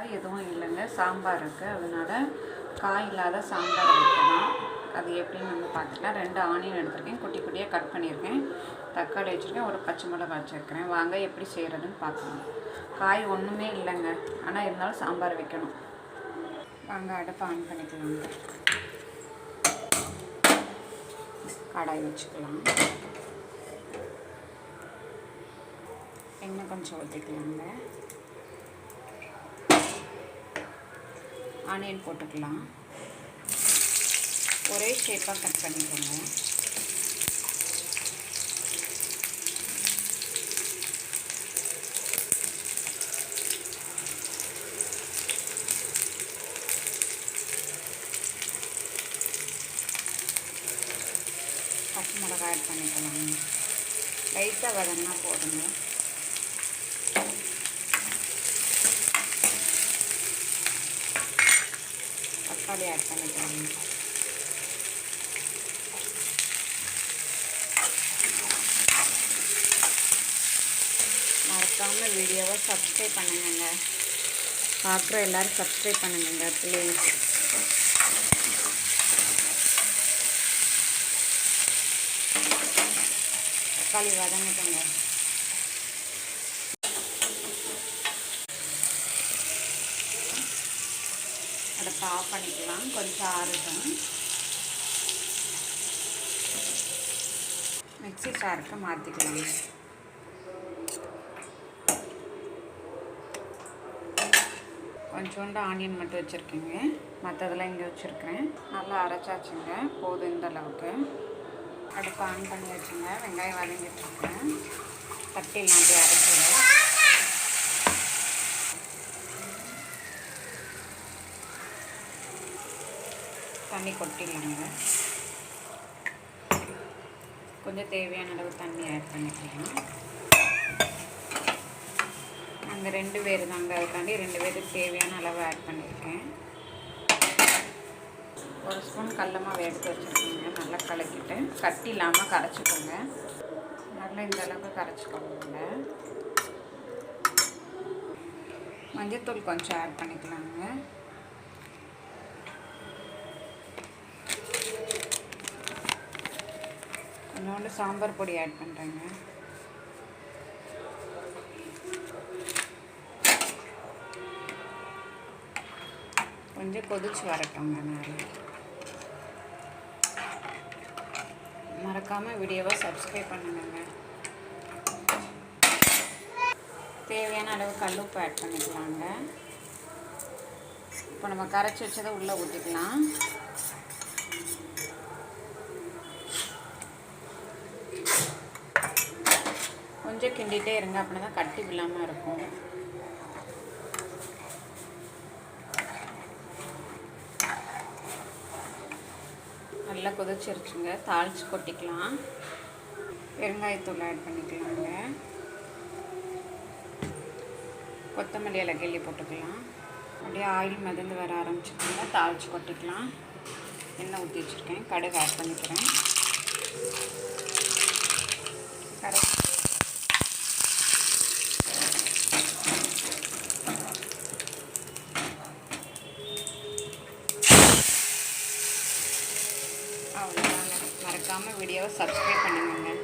காய் எதுவும் இல்லைங்க. சாம்பார் இருக்குது அதனால் காய் இல்லாத சாம்பார் வைக்கலாம். அது எப்படின்னு வந்து பார்த்துக்கலாம். ரெண்டு ஆனியன் எடுத்திருக்கேன். குட்டி குட்டியாக கட் பண்ணியிருக்கேன். தக்காளி வச்சுருக்கேன். ஒரு பச்சை மிளகா வச்சுருக்கிறேன். வாங்க எப்படி செய்கிறதுன்னு பார்க்கலாம். காய் ஒன்றுமே இல்லைங்க. ஆனால் இருந்தாலும் சாம்பார் வைக்கணும். வாங்க அடுப்பை ஆன் பண்ணிக்கலாங்க கடாய் வச்சுக்கலாம். எண்ணெய் கொஞ்சம் ஊற்றிக்கலாங்க ஆனியன் போட்டுக்கலாம். ஒரே ஷேப்பாக கட் பண்ணிக்கோங்க. பச்சை மிளகாய் ஆட் பண்ணிக்கலாம். லைட்டாக வதங்கினா போதுங்க. தக்காளி ஆட் பண்ணிக்கலாம் மறக்காமல் வீடியோவை சப்ஸ்கிரைப் பண்ணுங்கங்க. பார்க்குற எல்லோரும் சப்ஸ்கிரைப் பண்ணுங்கங்க ப்ளீஸ் தக்காளி வதங்கட்டுங்க. ஆஃப் பண்ணிக்கலாம். கொஞ்சம் ஆறுட்டும். மிக்ஸி சாருக்கு மாற்றிக்கலாங்க கொஞ்சோண்டு ஆனியன் மட்டும் வச்சுருக்கேங்க. மற்றதெல்லாம் இங்கே வச்சுருக்கிறேன். நல்லா அரைச்சாச்சுங்க. போதும் இந்த அளவுக்கு. அடுப்பு ஆன் பண்ணி வச்சுங்க. வெங்காயம் வதங்கிட்டுருக்கேன் தட்டில் நாட்டி அரைச்சிடுறேன். தண்ணி கொட்டிடலாங்க. கொஞ்சம் தேவையான அளவு தண்ணி ஆட் பண்ணிக்கலாம். நாங்கள் ரெண்டு பேர் தாங்க அதுக்காண்டி ரெண்டு பேருக்கு தேவையான அளவு ஆட் பண்ணியிருக்கேன் ஒரு ஸ்பூன் கல்லமாக எடுத்து வச்சுருக்கீங்க நல்லா கலக்கிட்டு. கட்டி இல்லாமல் கரைச்சிக்கோங்க. நல்லா இந்த அளவுக்கு கரைச்சிக்கோங்க. மஞ்சத்தூள் கொஞ்சம் ஆட் பண்ணிக்கலாங்க. இன்னொன்று சாம்பார் பொடி ஆட் பண்ணுறேங்க கொஞ்சம் கொதிச்சு வரட்டோங்க நிறைய மறக்காமல் வீடியோவை சப்ஸ்கிரைப் பண்ணுங்க தேவையான அளவு கல்லுப்பு ஆட் பண்ணிக்கலாங்க. இப்போ நம்ம கரைச்சி வச்சதை உள்ளே ஊற்றிக்கலாம் கொஞ்சம் கிண்டிகிட்டே இருங்க அப்படின்னா தான் கட்டி விழாமல் இருக்கும். நல்லா கொதிச்சிருச்சுங்க தாளித்து கொட்டிக்கலாம். பெருங்காயத்தூள் ஆட் பண்ணிக்கலாங்க. கொத்தமல்லி இலை கிள்ளி போட்டுக்கலாம். அப்படியே ஆயில் மிதந்து வர ஆரம்பிச்சிருக்கோங்க தாளித்து கொட்டிக்கலாம். எண்ணெய் ஊற்றி வச்சுருக்கேன் கடுகு ஆட் பண்ணிக்கிறேன். கரெக்ட் மறக்காமல் வீடியோவை சப்ஸ்கிரைப் பண்ணுங்கள்